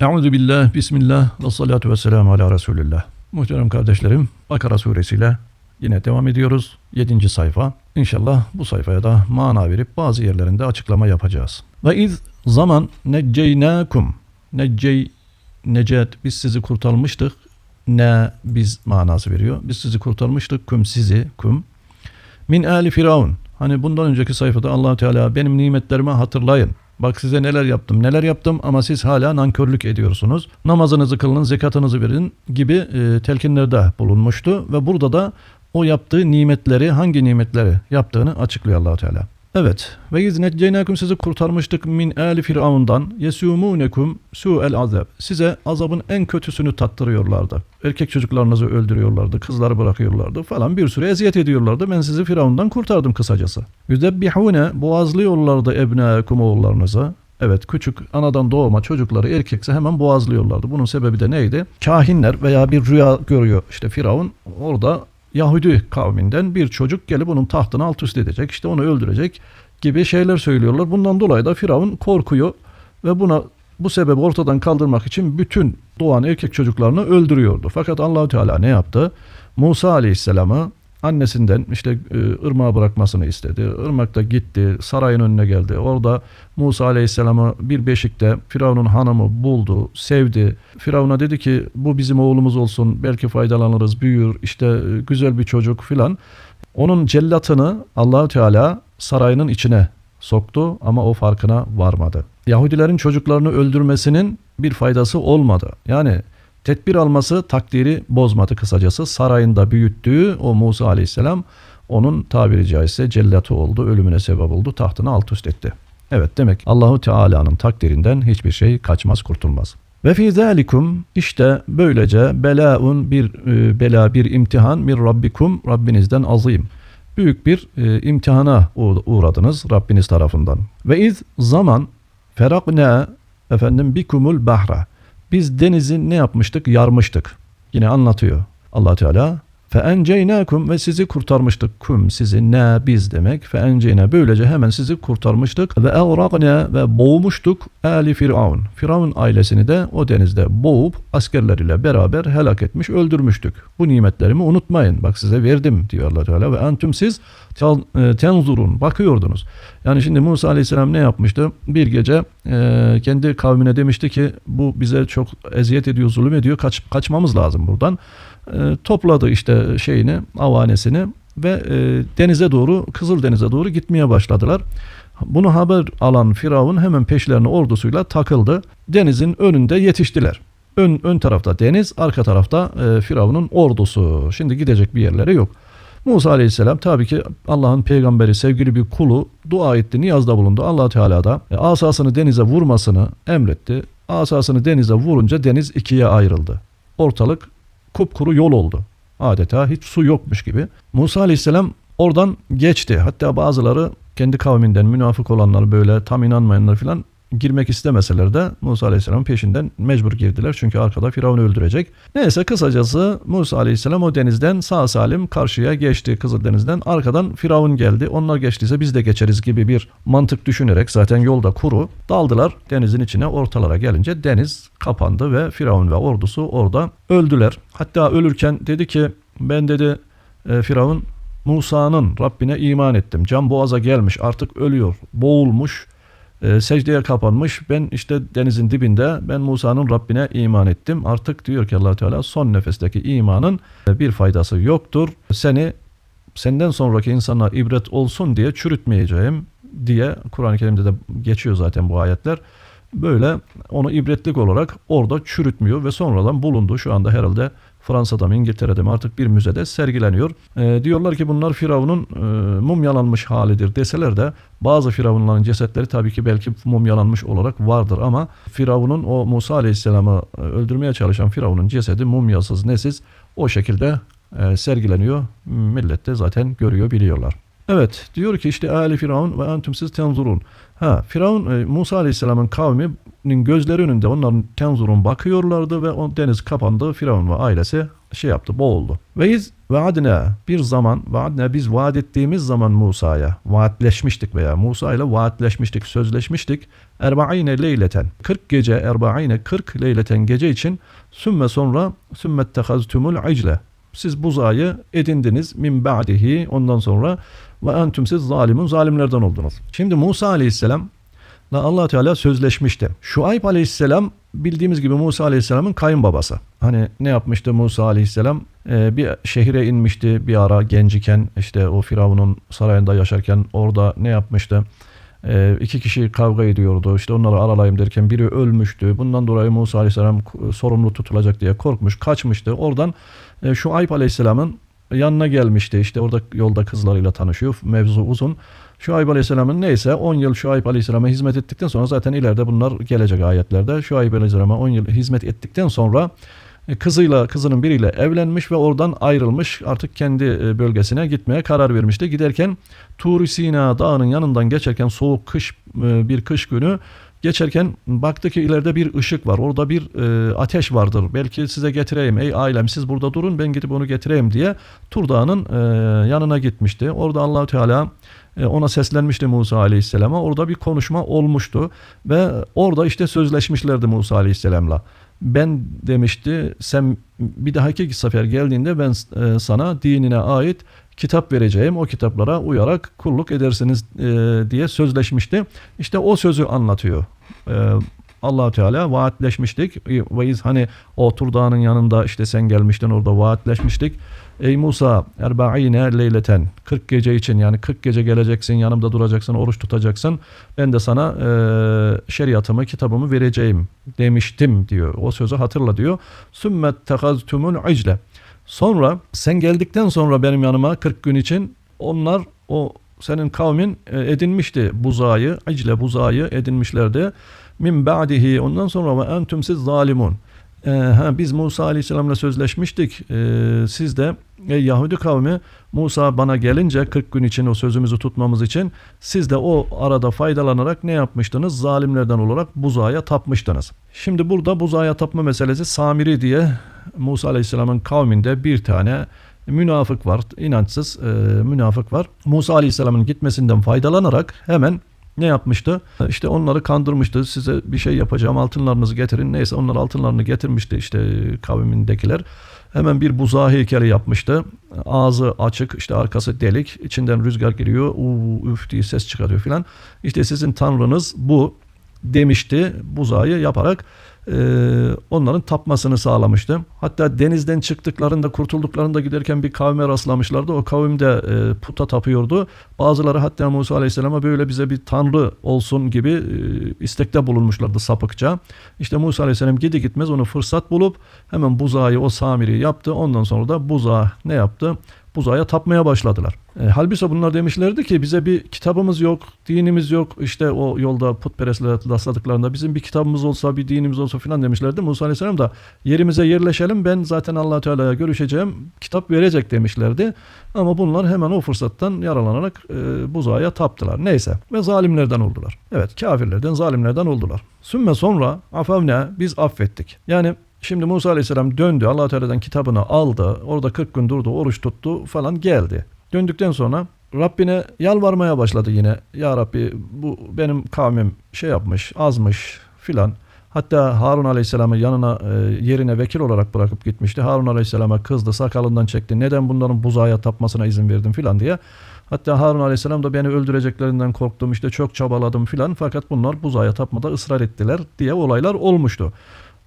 Euzu billah, bismillah ve salatu ve selamu ala Resulillah. Muhterem kardeşlerim, Bakara suresiyle yine devam ediyoruz. 7. sayfa. İnşallah bu sayfaya da mana verip bazı yerlerinde açıklama yapacağız. Ve iz zaman necceynakum. Neccey, necet, biz sizi kurtarmıştık. Ne biz manası veriyor. Biz sizi kurtarmıştık. Kum sizi, kum. Min ali firavun. Hani bundan önceki sayfada allah Teala benim nimetlerimi hatırlayın. Bak size neler yaptım, neler yaptım ama siz hala nankörlük ediyorsunuz. Namazınızı kılın, zekatınızı verin gibi e, telkinlerde bulunmuştu. Ve burada da o yaptığı nimetleri, hangi nimetleri yaptığını açıklıyor allah Teala. Evet. Ve iznetceynakum sizi kurtarmıştık min ali firavundan yesumunekum su'el azab. Size azabın en kötüsünü tattırıyorlardı. Erkek çocuklarınızı öldürüyorlardı, kızları bırakıyorlardı falan bir süre eziyet ediyorlardı. Ben sizi firavundan kurtardım kısacası. Yüzebbihune boğazlıyorlardı ebnaekum oğullarınızı. Evet küçük anadan doğma çocukları erkekse hemen boğazlıyorlardı. Bunun sebebi de neydi? Kahinler veya bir rüya görüyor işte Firavun orada Yahudi kavminden bir çocuk gelip onun tahtını alt üst edecek işte onu öldürecek gibi şeyler söylüyorlar. Bundan dolayı da Firavun korkuyor ve buna bu sebebi ortadan kaldırmak için bütün doğan erkek çocuklarını öldürüyordu. Fakat Allahu Teala ne yaptı? Musa Aleyhisselam'ı annesinden işte e, ırmağa bırakmasını istedi. Irmak da gitti, sarayın önüne geldi. Orada Musa Aleyhisselam'ı bir beşikte Firavun'un hanımı buldu, sevdi. Firavun'a dedi ki bu bizim oğlumuz olsun, belki faydalanırız, büyür, işte e, güzel bir çocuk filan. Onun cellatını Allahu Teala sarayının içine soktu ama o farkına varmadı. Yahudilerin çocuklarını öldürmesinin bir faydası olmadı. Yani tedbir alması takdiri bozmadı kısacası. Sarayında büyüttüğü o Musa aleyhisselam onun tabiri caizse cellatı oldu, ölümüne sebep oldu, tahtını alt üst etti. Evet demek Allahu Teala'nın takdirinden hiçbir şey kaçmaz kurtulmaz. Ve fi zalikum işte böylece belaun bir e, bela bir imtihan mir rabbikum Rabbinizden azim. Büyük bir e, imtihana uğ- uğradınız Rabbiniz tarafından. Ve iz zaman ferakne efendim bikumul bahra. Biz denizi ne yapmıştık? Yarmıştık. Yine anlatıyor allah Teala. Fe enceynakum ve sizi kurtarmıştık. Kum sizi ne biz demek. Fe enceyne böylece hemen sizi kurtarmıştık. Ve evraqne ve boğmuştuk ali firavun. Firavun ailesini de o denizde boğup askerleriyle beraber helak etmiş öldürmüştük. Bu nimetlerimi unutmayın. Bak size verdim diyor allah Teala. Ve entüm siz e, tenzurun bakıyordunuz. Yani şimdi Musa Aleyhisselam ne yapmıştı? Bir gece e, kendi kavmine demişti ki bu bize çok eziyet ediyor, zulüm ediyor. Kaç, kaçmamız lazım buradan. E, topladı işte şeyini, avanesini ve e, denize doğru, Kızıl Denize doğru gitmeye başladılar. Bunu haber alan Firavun hemen peşlerine ordusuyla takıldı. Denizin önünde yetiştiler. Ön, ön tarafta deniz, arka tarafta e, Firavun'un ordusu. Şimdi gidecek bir yerleri yok. Musa Aleyhisselam tabii ki Allah'ın peygamberi, sevgili bir kulu dua etti, niyazda bulundu. allah Teala da asasını denize vurmasını emretti. Asasını denize vurunca deniz ikiye ayrıldı. Ortalık kupkuru yol oldu. Adeta hiç su yokmuş gibi. Musa Aleyhisselam oradan geçti. Hatta bazıları kendi kavminden münafık olanlar böyle tam inanmayanlar filan girmek istemeseler de Musa Aleyhisselam'ın peşinden mecbur girdiler. Çünkü arkada Firavun öldürecek. Neyse kısacası Musa Aleyhisselam o denizden sağ salim karşıya geçti Kızıldeniz'den. Arkadan Firavun geldi. Onlar geçtiyse biz de geçeriz gibi bir mantık düşünerek zaten yolda kuru daldılar denizin içine ortalara gelince deniz kapandı ve Firavun ve ordusu orada öldüler. Hatta ölürken dedi ki ben dedi e, Firavun Musa'nın Rabbine iman ettim. Can boğaza gelmiş artık ölüyor boğulmuş e, secdeye kapanmış. Ben işte denizin dibinde ben Musa'nın Rabbine iman ettim. Artık diyor ki allah Teala son nefesteki imanın e, bir faydası yoktur. Seni senden sonraki insana ibret olsun diye çürütmeyeceğim diye Kur'an-ı Kerim'de de geçiyor zaten bu ayetler. Böyle onu ibretlik olarak orada çürütmüyor ve sonradan bulundu. Şu anda herhalde Fransa'da mı İngiltere'de mi artık bir müzede sergileniyor. E, diyorlar ki bunlar Firavun'un e, mumyalanmış halidir deseler de bazı Firavunların cesetleri tabii ki belki mumyalanmış olarak vardır ama Firavun'un o Musa Aleyhisselam'ı e, öldürmeye çalışan Firavun'un cesedi mumyasız nesiz o şekilde e, sergileniyor. Millet de zaten görüyor biliyorlar. Evet diyor ki işte Ali Firavun ve entüm siz tenzurun. Ha Firavun e, Musa Aleyhisselam'ın kavminin gözleri önünde onların tenzurun bakıyorlardı ve o deniz kapandı. Firavun ve ailesi şey yaptı, boğuldu. Ve iz vaadne bir zaman vaadne biz vaat ettiğimiz zaman Musa'ya vaatleşmiştik veya Musa ile vaatleşmiştik, sözleşmiştik. Erba'ine leyleten 40 gece erba'ine 40 leyleten gece için sümme sonra sümmet tehaztumul icle siz buzayı edindiniz min ba'dihi ondan sonra ve entüm siz zalimun zalimlerden oldunuz. Şimdi Musa aleyhisselam allah Teala sözleşmişti. Şuayb aleyhisselam bildiğimiz gibi Musa aleyhisselamın kayınbabası. Hani ne yapmıştı Musa aleyhisselam? Ee, bir şehire inmişti bir ara genciken işte o Firavun'un sarayında yaşarken orada ne yapmıştı? Ee, iki kişi kavga ediyordu. İşte onları aralayayım derken biri ölmüştü. Bundan dolayı Musa aleyhisselam sorumlu tutulacak diye korkmuş, kaçmıştı. Oradan e, Şuayb aleyhisselamın yanına gelmişti. İşte orada yolda kızlarıyla tanışıyor. Mevzu uzun. Şuayb Aleyhisselam'ın neyse 10 yıl Şuayb Aleyhisselam'a hizmet ettikten sonra zaten ileride bunlar gelecek ayetlerde. Şuayb Aleyhisselam'a 10 yıl hizmet ettikten sonra e, kızıyla kızının biriyle evlenmiş ve oradan ayrılmış. Artık kendi e, bölgesine gitmeye karar vermişti. Giderken Tur Sina dağının yanından geçerken soğuk kış e, bir kış günü geçerken baktı ki ileride bir ışık var. Orada bir e, ateş vardır. Belki size getireyim. Ey ailem siz burada durun ben gidip onu getireyim diye Tur Dağı'nın e, yanına gitmişti. Orada Allahu Teala e, ona seslenmişti Musa Aleyhisselam'a. Orada bir konuşma olmuştu ve orada işte sözleşmişlerdi Musa Aleyhisselam'la. Ben demişti sen bir dahaki sefer geldiğinde ben e, sana dinine ait kitap vereceğim. O kitaplara uyarak kulluk edersiniz e, diye sözleşmişti. İşte o sözü anlatıyor. E, allah Teala vaatleşmiştik. Ve hani o Tur Dağı'nın yanında işte sen gelmiştin orada vaatleşmiştik. Ey Musa erba'ine leyleten 40 gece için yani 40 gece geleceksin yanımda duracaksın oruç tutacaksın ben de sana e, şeriatımı kitabımı vereceğim demiştim diyor o sözü hatırla diyor sümmet tehaztumul icle sonra sen geldikten sonra benim yanıma 40 gün için onlar o senin kavmin e, edinmişti buzayı icle buzayı edinmişlerdi min ba'dihi ondan sonra ve entüm siz zalimun ee, ha, biz Musa Aleyhisselam'la sözleşmiştik. Ee, siz de ey Yahudi kavmi Musa bana gelince 40 gün için o sözümüzü tutmamız için siz de o arada faydalanarak ne yapmıştınız? Zalimlerden olarak buzağa tapmıştınız. Şimdi burada buzağa tapma meselesi Samiri diye Musa Aleyhisselam'ın kavminde bir tane münafık var, inançsız e, münafık var. Musa Aleyhisselam'ın gitmesinden faydalanarak hemen ne yapmıştı? İşte onları kandırmıştı. Size bir şey yapacağım altınlarınızı getirin. Neyse onlar altınlarını getirmişti işte kavmindekiler. Hemen bir buzağı heykeli yapmıştı. Ağzı açık, işte arkası delik. içinden rüzgar giriyor. Uuu üf diye ses çıkarıyor filan. İşte sizin tanrınız bu demişti. Buzağı yaparak onların tapmasını sağlamıştı. Hatta denizden çıktıklarında kurtulduklarında giderken bir kavme rastlamışlardı. O kavim de e, puta tapıyordu. Bazıları hatta Musa Aleyhisselam'a böyle bize bir tanrı olsun gibi e, istekte bulunmuşlardı sapıkça. İşte Musa Aleyhisselam gidi gitmez onu fırsat bulup hemen buzağı o samiri yaptı. Ondan sonra da buzağı ne yaptı? Buzağa tapmaya başladılar. E, halbuki bunlar demişlerdi ki bize bir kitabımız yok, dinimiz yok. İşte o yolda putperestler rastladıklarında bizim bir kitabımız olsa, bir dinimiz olsa filan demişlerdi. Musa Aleyhisselam da yerimize yerleşelim ben zaten allah Teala'ya görüşeceğim, kitap verecek demişlerdi. Ama bunlar hemen o fırsattan yaralanarak e, buzağa taptılar. Neyse ve zalimlerden oldular. Evet kafirlerden, zalimlerden oldular. Sümme sonra afavne biz affettik. Yani Şimdi Musa Aleyhisselam döndü. allah Teala'dan kitabını aldı. Orada 40 gün durdu, oruç tuttu falan geldi. Döndükten sonra Rabbine yalvarmaya başladı yine. Ya Rabbi bu benim kavmim şey yapmış, azmış filan. Hatta Harun Aleyhisselam'ı yanına e, yerine vekil olarak bırakıp gitmişti. Harun Aleyhisselam'a kızdı, sakalından çekti. Neden bunların buzağa tapmasına izin verdin filan diye. Hatta Harun Aleyhisselam da beni öldüreceklerinden korktum işte çok çabaladım filan. Fakat bunlar buzağa tapmada ısrar ettiler diye olaylar olmuştu.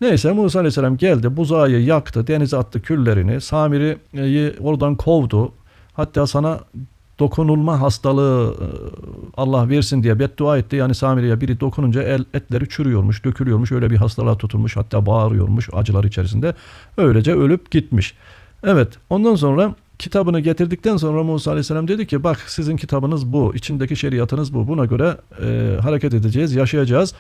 Neyse Musa Aleyhisselam geldi buzağı yaktı denize attı küllerini Samiri'yi oradan kovdu hatta sana dokunulma hastalığı e, Allah versin diye beddua etti. Yani Samiri'ye biri dokununca el, etleri çürüyormuş, dökülüyormuş. Öyle bir hastalığa tutulmuş. Hatta bağırıyormuş acılar içerisinde. Öylece ölüp gitmiş. Evet ondan sonra kitabını getirdikten sonra Musa Aleyhisselam dedi ki bak sizin kitabınız bu. içindeki şeriatınız bu. Buna göre e, hareket edeceğiz, yaşayacağız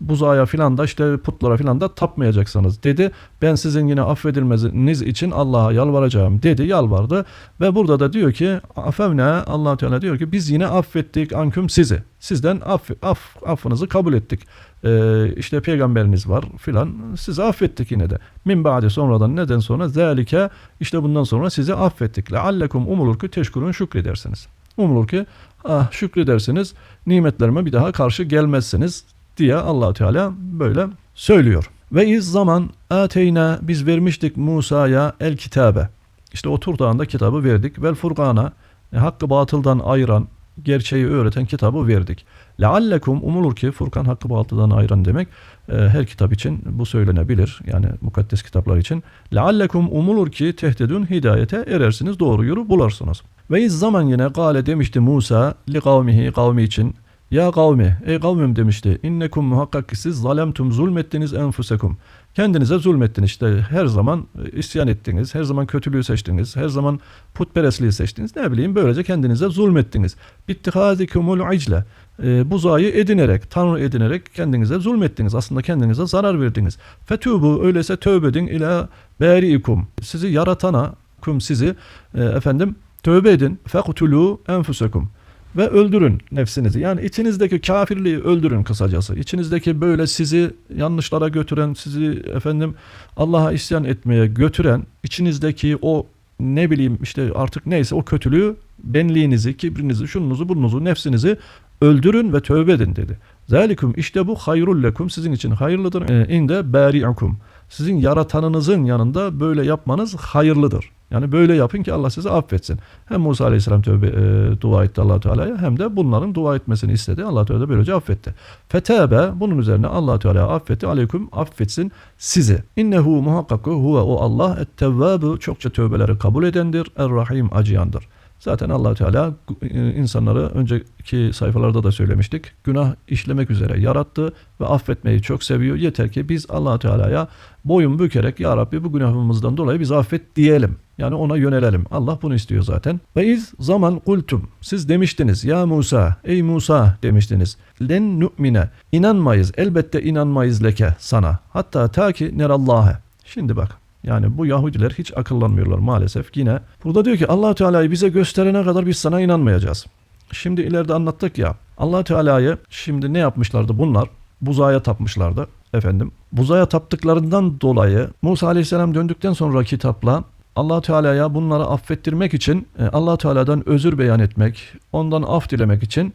buzağa filan da işte putlara filan da tapmayacaksınız dedi. Ben sizin yine affedilmeniz için Allah'a yalvaracağım dedi. Yalvardı ve burada da diyor ki afevne allah Teala diyor ki biz yine affettik anküm sizi. Sizden aff, aff, affınızı kabul ettik. Ee, işte peygamberiniz var filan sizi affettik yine de. Min ba'de sonradan neden sonra zelike işte bundan sonra sizi affettik. Leallekum umulur ki teşkurun şükredersiniz. Umulur ki ah, şükredersiniz nimetlerime bir daha karşı gelmezsiniz diye allah Teala böyle söylüyor. Ve iz zaman ateyna biz vermiştik Musa'ya el kitabe. İşte o Tur Dağı'nda kitabı verdik. Vel furgana e, hakkı batıldan ayıran, gerçeği öğreten kitabı verdik. Leallekum umulur ki Furkan hakkı batıldan ayıran demek e, her kitap için bu söylenebilir. Yani mukaddes kitaplar için. Leallekum umulur ki tehdidun hidayete erersiniz doğru yolu bularsınız. Ve iz zaman yine gale demişti Musa li kavmihi kavmi için ya kavmi, ey kavmim demişti. İnnekum muhakkak ki siz zalemtum zulmettiniz enfusekum. Kendinize zulmettiniz işte her zaman e, isyan ettiniz, her zaman kötülüğü seçtiniz, her zaman putperestliği seçtiniz. Ne bileyim böylece kendinize zulmettiniz. Bittihadikumul icle. E, buzağı edinerek, tanrı edinerek kendinize zulmettiniz. Aslında kendinize zarar verdiniz. Fetubu öyleyse tövbe edin ila beriikum. Sizi yaratana, kum sizi e, efendim tövbe edin. Fekutulu enfusekum ve öldürün nefsinizi. Yani içinizdeki kafirliği öldürün kısacası. İçinizdeki böyle sizi yanlışlara götüren, sizi efendim Allah'a isyan etmeye götüren, içinizdeki o ne bileyim işte artık neyse o kötülüğü, benliğinizi, kibrinizi, şununuzu, burnunuzu, nefsinizi öldürün ve tövbe edin dedi. Zalikum işte bu hayrul lekum sizin için hayırlıdır. E, inde bari'ukum. Sizin yaratanınızın yanında böyle yapmanız hayırlıdır. Yani böyle yapın ki Allah sizi affetsin. Hem Musa Aleyhisselam tövbe e, dua etti allah Teala'ya hem de bunların dua etmesini istedi. allah Teala da böylece affetti. Fetebe bunun üzerine allah Teala affetti. Aleyküm affetsin sizi. İnnehu muhakkak huve o Allah ettevvâbu çokça tövbeleri kabul edendir. Er-Rahim acıyandır. Zaten allah Teala e, insanları önceki sayfalarda da söylemiştik. Günah işlemek üzere yarattı ve affetmeyi çok seviyor. Yeter ki biz allah Teala'ya boyun bükerek Ya Rabbi bu günahımızdan dolayı biz affet diyelim. Yani ona yönelelim. Allah bunu istiyor zaten. Ve iz zaman kultum. Siz demiştiniz ya Musa, ey Musa demiştiniz. Len nu'mine. İnanmayız. Elbette inanmayız leke sana. Hatta ta ki nerallâhe. Şimdi bak. Yani bu Yahudiler hiç akıllanmıyorlar maalesef. Yine burada diyor ki allah Teala'yı bize gösterene kadar biz sana inanmayacağız. Şimdi ileride anlattık ya. allah Teala'yı şimdi ne yapmışlardı bunlar? Buzağa tapmışlardı efendim. Buzağa taptıklarından dolayı Musa Aleyhisselam döndükten sonra kitapla allah Teala'ya bunları affettirmek için e, allah Teala'dan özür beyan etmek, ondan af dilemek için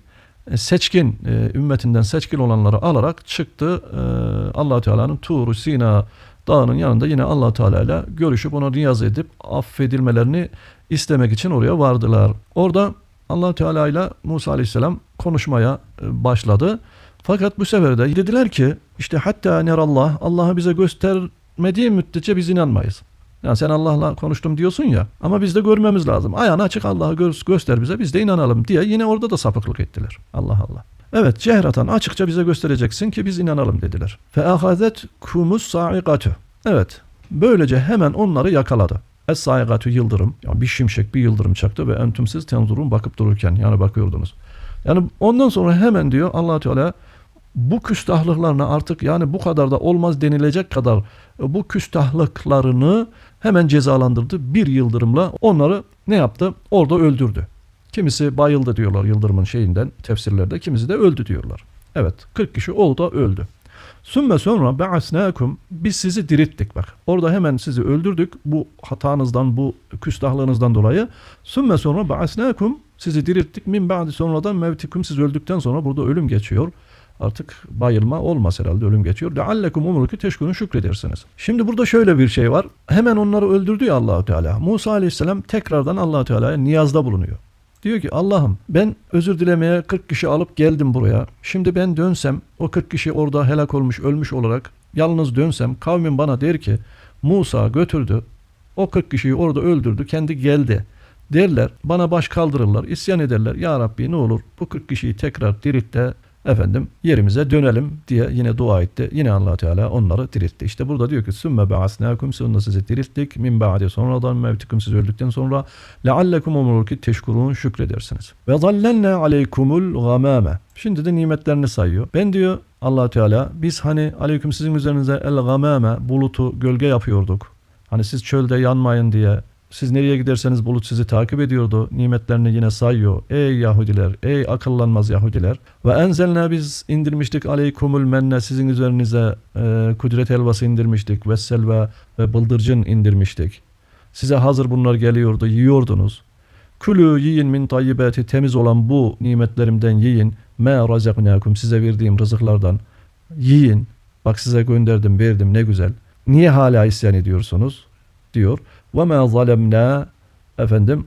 e, seçkin, e, ümmetinden seçkin olanları alarak çıktı. allah Teala'nın Tur Sina dağının yanında yine allah Teala ile görüşüp ona niyaz edip affedilmelerini istemek için oraya vardılar. Orada allah Teala ile Musa Aleyhisselam konuşmaya başladı. Fakat bu sefer de dediler ki işte hatta nerallah Allah'ı bize göstermediği müddetçe biz inanmayız. Yani sen Allah'la konuştum diyorsun ya ama biz de görmemiz lazım. Ayağını açık Allah'ı gö- göster bize biz de inanalım diye yine orada da sapıklık ettiler. Allah Allah. Evet cehratan açıkça bize göstereceksin ki biz inanalım dediler. Fe ahazet kumus saikatü. Evet böylece hemen onları yakaladı. Es saikatü yıldırım. Yani bir şimşek bir yıldırım çaktı ve entüm siz tenzurun bakıp dururken yani bakıyordunuz. Yani ondan sonra hemen diyor allah Teala bu küstahlıklarına artık yani bu kadar da olmaz denilecek kadar bu küstahlıklarını hemen cezalandırdı. Bir yıldırımla onları ne yaptı? Orada öldürdü. Kimisi bayıldı diyorlar yıldırımın şeyinden tefsirlerde. Kimisi de öldü diyorlar. Evet 40 kişi oldu öldü. Sümme sonra ba'asnakum biz sizi dirilttik bak. Orada hemen sizi öldürdük bu hatanızdan bu küstahlığınızdan dolayı. Sümme sonra ba'asnakum sizi dirilttik min ba'di sonradan mevtikum siz öldükten sonra burada ölüm geçiyor artık bayılma olmaz herhalde ölüm geçiyor. Leallekum umur ki teşkurun şükredersiniz. Şimdi burada şöyle bir şey var. Hemen onları öldürdü ya Allahu Teala. Musa Aleyhisselam tekrardan Allahu Teala'ya niyazda bulunuyor. Diyor ki Allah'ım ben özür dilemeye 40 kişi alıp geldim buraya. Şimdi ben dönsem o 40 kişi orada helak olmuş ölmüş olarak yalnız dönsem kavmin bana der ki Musa götürdü o 40 kişiyi orada öldürdü kendi geldi derler bana baş kaldırırlar isyan ederler ya Rabbi ne olur bu 40 kişiyi tekrar dirilt de efendim yerimize dönelim diye yine dua etti. Yine allah Teala onları diriltti. İşte burada diyor ki sümme be'asnâkum sonra sizi dirilttik min ba'de sonradan mevtikum siz öldükten sonra leallekum umulur ki teşkurun şükredersiniz. Ve zallenne aleykumul gamame. Şimdi de nimetlerini sayıyor. Ben diyor allah Teala biz hani aleyküm sizin üzerinize el gamame bulutu gölge yapıyorduk. Hani siz çölde yanmayın diye siz nereye giderseniz bulut sizi takip ediyordu. Nimetlerini yine sayıyor. Ey Yahudiler, ey akıllanmaz Yahudiler. Ve enzelne biz indirmiştik aleykumul menne sizin üzerinize e, kudret helvası indirmiştik. Ve ve bıldırcın indirmiştik. Size hazır bunlar geliyordu, yiyordunuz. Külü yiyin min tayyibati temiz olan bu nimetlerimden yiyin. Me razaknakum size verdiğim rızıklardan yiyin. Bak size gönderdim, verdim ne güzel. Niye hala isyan ediyorsunuz? diyor. Ve ma zalemna efendim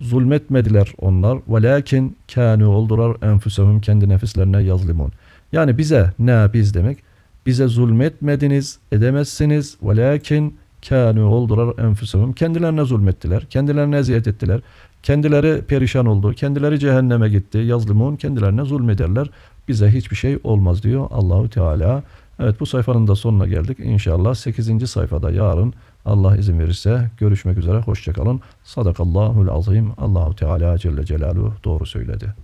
zulmetmediler onlar. Velakin kânû oldurar enfusehum kendi nefislerine yazlimun. Yani bize ne biz demek? Bize zulmetmediniz, edemezsiniz. Velakin kânû oldurar enfusehum. Kendilerine zulmettiler, kendilerine eziyet ettiler. Kendileri perişan oldu, kendileri cehenneme gitti. Yazlimun kendilerine zulmederler. Bize hiçbir şey olmaz diyor Allahu Teala. Evet bu sayfanın da sonuna geldik. İnşallah 8. sayfada yarın Allah izin verirse görüşmek üzere. Hoşçakalın. Sadakallahul azim. Allahu Teala Celle Celaluhu doğru söyledi.